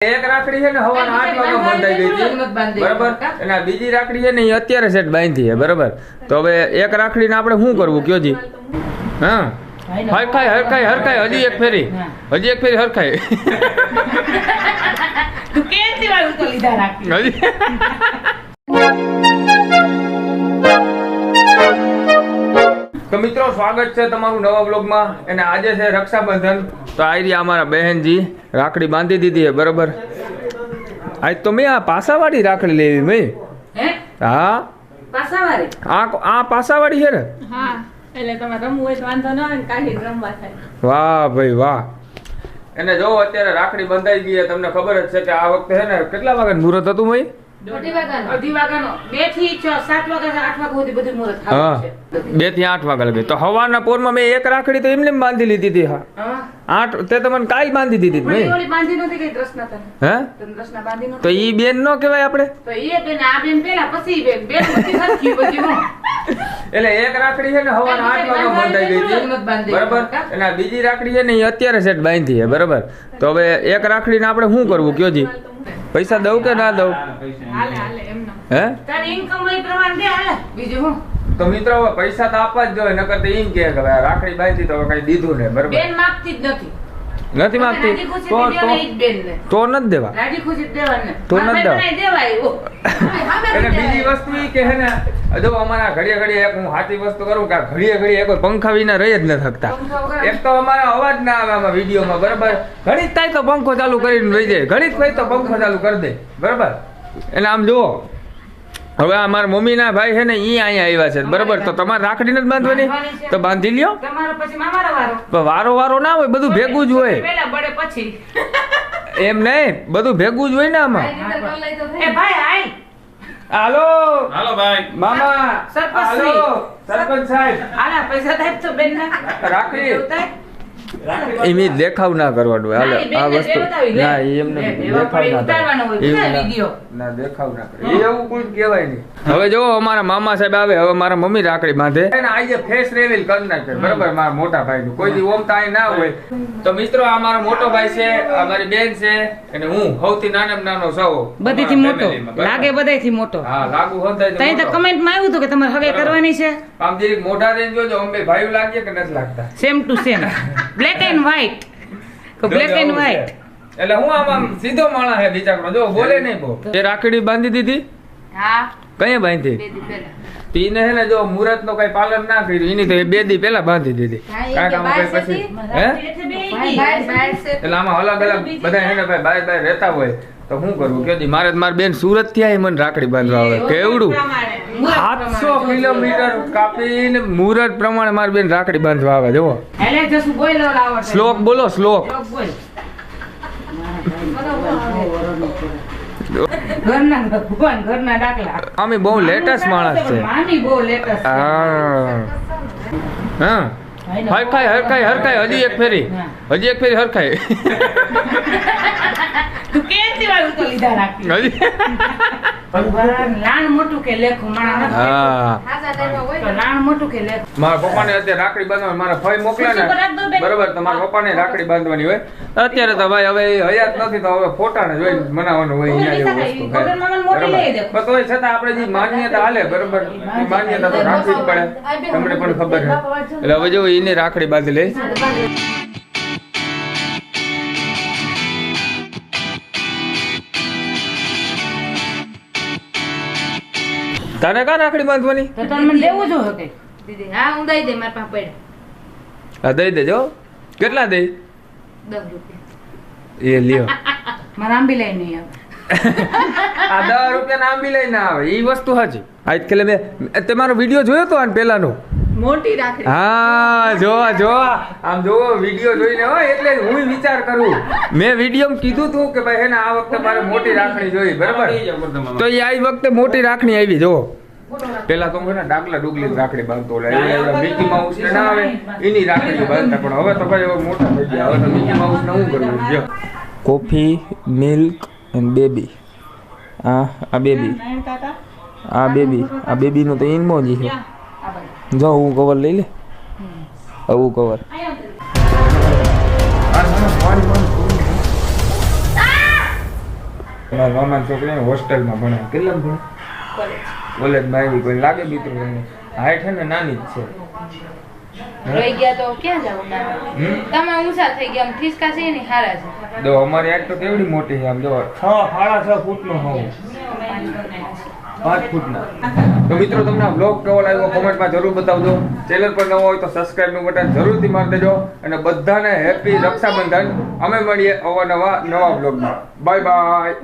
એક રાખડી છે ને હવાના આઠ વાગે બંધાઈ ગઈ હતી. બરાબર? અને આ બીજી રાખડી છે ને એ અત્યારે સેટ બાંધી છે બરાબર? તો હવે એક રાખડીને આપણે શું કરવું? કયો જી? હા? હરખાય હરખાય હરખાય હજી એક ફેરી. હજી એક ફેરી હરખાય હજી? તો મિત્રો સ્વાગત છે તમારું નવા બ્લોગમાં અને આજે છે રક્ષાબંધન. તો આ રહ્યા અમારા બહેનજી. રાખડી બાંધી દીધી છે બરાબર? આજ તો મેં આ પાસાવાળી રાખડી લેવી મેં. હે? આ આ પાસાવાળી છે ને? વાહ ભાઈ વાહ. એને જો અત્યારે રાખડી બંધાઈ ગઈ તમને ખબર જ છે કે આ વખતે છે ને કેટલા વાગે મુહૂર્ત હતું ભાઈ? બેથી આઠ વાગ્યા લગી. તો હવાના પોરમાં મેં એક રાખડી તો એમને બાંધી લીધી હતી હા. આઠ તે તમને કાલ બાંધી દીધી હે? તો ઈ બેન નો કહેવાય આપણે? તો એ બેન આ બેન પેલા પછી બેન. બેન બધી સરખી બધી એટલે એક રાખડી છે ને હવાના આઠ વાગે બંધાઈ ગઈ હતી. બરાબર? આ બીજી રાખડી છે ને એ અત્યારે સેટ બાંધી છે બરાબર? તો હવે એક રાખડીને આપણે શું કરવું કયો જી? પૈસા દઉં કે ના દઉં? હાલે હાલે એમનો હે? તારી ઇન્કમ હોય એ પ્રમાણે દે હાલે. બીજું તો મિત્રો હવે પૈસા તો આપવા જ જોઈએ નકર તો એમ કે આ રાખડી બાંધી તો કઈ દીધું ને બરાબર? બેન માગતી જ નથી. નથી માંગતી? તો તો તો નથી દેવા? રાજી ખુશી દેવાને. તો ન દેવા. દેવાય ઓ. એટલે બીજી વસ્તુ ઈ કે હે ને જો અમારા ઘડીએ ઘડીએ એક હું સાચી વસ્તુ કરું કે આ ઘડીએ ઘડીએ એક પંખા વિના રહી જ ન શકતા. એક તો અમારા અવાજ ના આવે આમાં વિડીયોમાં બરાબર? ઘણી થાય તો પંખો ચાલુ કરીને રહી જાય. ઘણી થાય તો પંખો ચાલુ કરી દે બરાબર? એટલે આમ જુઓ. હવે આ મારા મમ્મીના ભાઈ છે ને ઈ અહીંયા આવ્યા છે. બરાબર? તો તમારે રાખડી નથી બાંધવાની? તો બાંધી લ્યો. તમારો વારો. પણ વારો વારો ના હોય બધું ભેગું જ હોય. એમ નહીં બધું ભેગું જ હોય ને આમાં. એ ભાઈ આય. હાલો. હાલો ભાઈ. મામા. સરપંચ. હાલો. સરપંચ સાહેબ. આલા પૈસા થાય તો બેન થાય? એમ દેખાવ ના કરવાનું હાલે આ વસ્તુ ના એમને દેખાવ ના ના- દેખાવ ના કરે. એવું કોઈ કહેવાય નહીં. હવે જો અમારા મામા સાહેબ આવે હવે મારા મમ્મી રાખડી બાંધે. આજે ફેસ રેવેલ કરી નાખે. બરાબર મારા મોટા ભાઈ નું કોઈ દી ઓમ તાઈ ના હોય. તો મિત્રો આ મારો મોટો ભાઈ છે આ મારી બેન છે અને હું સૌથી નાના નાનો સૌ બધેથી મોટો. લાગે માં, થી લાગે બધાયથી મોટો. હા લાગુ હોતા તઈ તો કમેન્ટમાં આવ્યું હતું કે તમારે હવે કરવાની છે? આમ જે મોઢા દઈને જોજો અમે ભાઈ લાગીએ કે નથી લાગતા? Same to same black and white black and white એટલે હું આમ આમ સીધો માણસ હે બિચારો જો બોલે નહીં બો તે રાખડી બાંધી દીધી? હા. કઈ બાંધી? બે દી પહેલા. પીને હે ને જો મુરત નો કઈ પાલન ના કર્યું એની તો એ બે દી પેલા બાંધી દીધી. કારણ કે આમાં કઈ પછી? હે? એટલે આમાં અલગ અલગ બધા હે ને ભાઈ બાય બાય રહેતા હોય. તો શું કરવું કે મારે મારી બેન સુરતથી આવી મને રાખડી બાંધવા આવે. કેવડું? સાતસો કિલોમીટર કાપીને મુહૂર્ત પ્રમાણે મારી બેન રાખડી બાંધવા આવે જુઓ. શ્લોક બોલો શ્લોક. આમી બહુ લેટેસ્ટ માણસ છે. હા. હરખાય હરખાય હરખાય હજી એક ફેરી. હજી એક ફેરી હરખાય હજી. ભગવાન લાણ મોટું કે લેખું માણા નથી. હા. તો લાણ મોટું કે લેખું? મારા પપ્પાને અત્યારે રાખડી બાંધવા મારા ભાઈ મોકલે ને. બરોબર તમારા પપ્પા ને રાખડી બાંધવાની હોય. અત્યારે તો ભાઈ હવે હયાત નથી તો હવે ફોટાને જોઈને બનાવવાનું હોય અહીંયા જેવું વસ્તુ. લઈ તોય છતાં આપણે જે માન્યતા હાલે બરોબર? એ માન્યતા તો રાખવી જ પડે. તમને પણ ખબર છે. એટલે હવે જો એને રાખડી બાંધી લે. તને કા રાખડી બાંધવાની? તો તને મને લેવું જો હકે દીદી હા હું દઈ દે મારા પાસે પડ્યા. હા દઈ દેજો કેટલા દઈ? દસ રૂપિયા. એ લ્યો. મારા આંબી લઈ નહીં આ દસ રૂપિયા ના આંબી લઈને આવે એ વસ્તુ હજી આજ કાલે મેં તમારો વીડિયો જોયો તો આને પેલાનો? મોટી રાખડી. હા જો જો આમ જો વીડિયો જોઈને હો એટલે હું વિચાર કરું. મેં વીડિયો કીધું તું કે ભાઈ હે ને આ વખતે મારે મોટી રાખણી જોઈ બરાબર? તો એ આ વખતે મોટી રાખણી આવી જો પેલા તો હું છે ને ડાકલા ડુગલી રાખડી બાંધતો ઓલા એ મિકી માઉસ ને ના આવે એની રાખડી બાંધતા પણ. હવે તો ભાઈ હવે મોટા થઈ ગયા. હવે તો મિકી માઉસ ને હું કરવું? જો. કોફી મિલ્ક એન્ડ બેબી આ આ બેબી આ બેબી આ બેબીનું તો ઇનમોજી છે. જો હું કવર લઈ લે. આવું કવર મારા મામાની છોકરી હોસ્ટેલમાં ભણે કેટલા ભણે? કોલેજ કોલેજમાં આવી કોઈ લાગે એને હાઈટ છે ને નાની જ છે. રહી ગયા તો ક્યાં જવું તમે ઊંચા થઈ ગયા આમ ઠીસકા છે ને હારા છે. જો અમારી હાઈટ તો કેવડી મોટી છે આમ જો. છ સાડા છ ફૂટનો હોવું. પાંચ ફૂટના તો મિત્રો, તમને આ બ્લોગ કેવો લાગ્યો કોમેન્ટમાં જરૂર બતાવજો. ચેનલ પર નવો હોય તો સબસ્ક્રાઈબનું બટન જરૂરથી મારી દેજો અને બધાને હેપી રક્ષાબંધન. અમે મળીએ અવાનવા નવા બ્લોગમાં બાય બાય